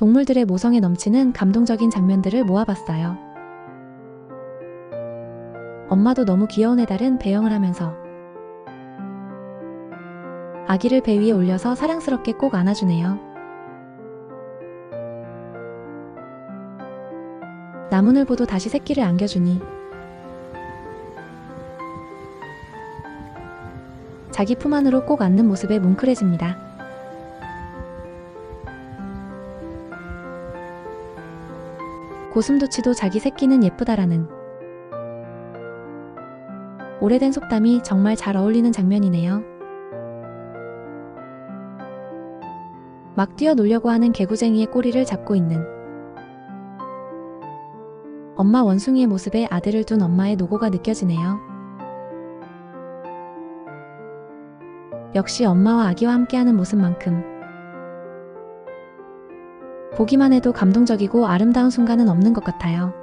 동물들의 모성에 넘치는 감동적인 장면들을 모아봤어요. 엄마도 너무 귀여운 애달은 배영을 하면서 아기를 배 위에 올려서 사랑스럽게 꼭 안아주네요. 나무늘 보도 다시 새끼를 안겨주니 자기 품 안으로 꼭 안는 모습에 뭉클해집니다. 고슴도치도 자기 새끼는 예쁘다라는 오래된 속담이 정말 잘 어울리는 장면이네요. 막 뛰어놀려고 하는 개구쟁이의 꼬리를 잡고 있는 엄마 원숭이의 모습에 아들을 둔 엄마의 노고가 느껴지네요. 역시 엄마와 아기와 함께하는 모습만큼 보기만 해도 감동적이고 아름다운 순간은 없는 것 같아요.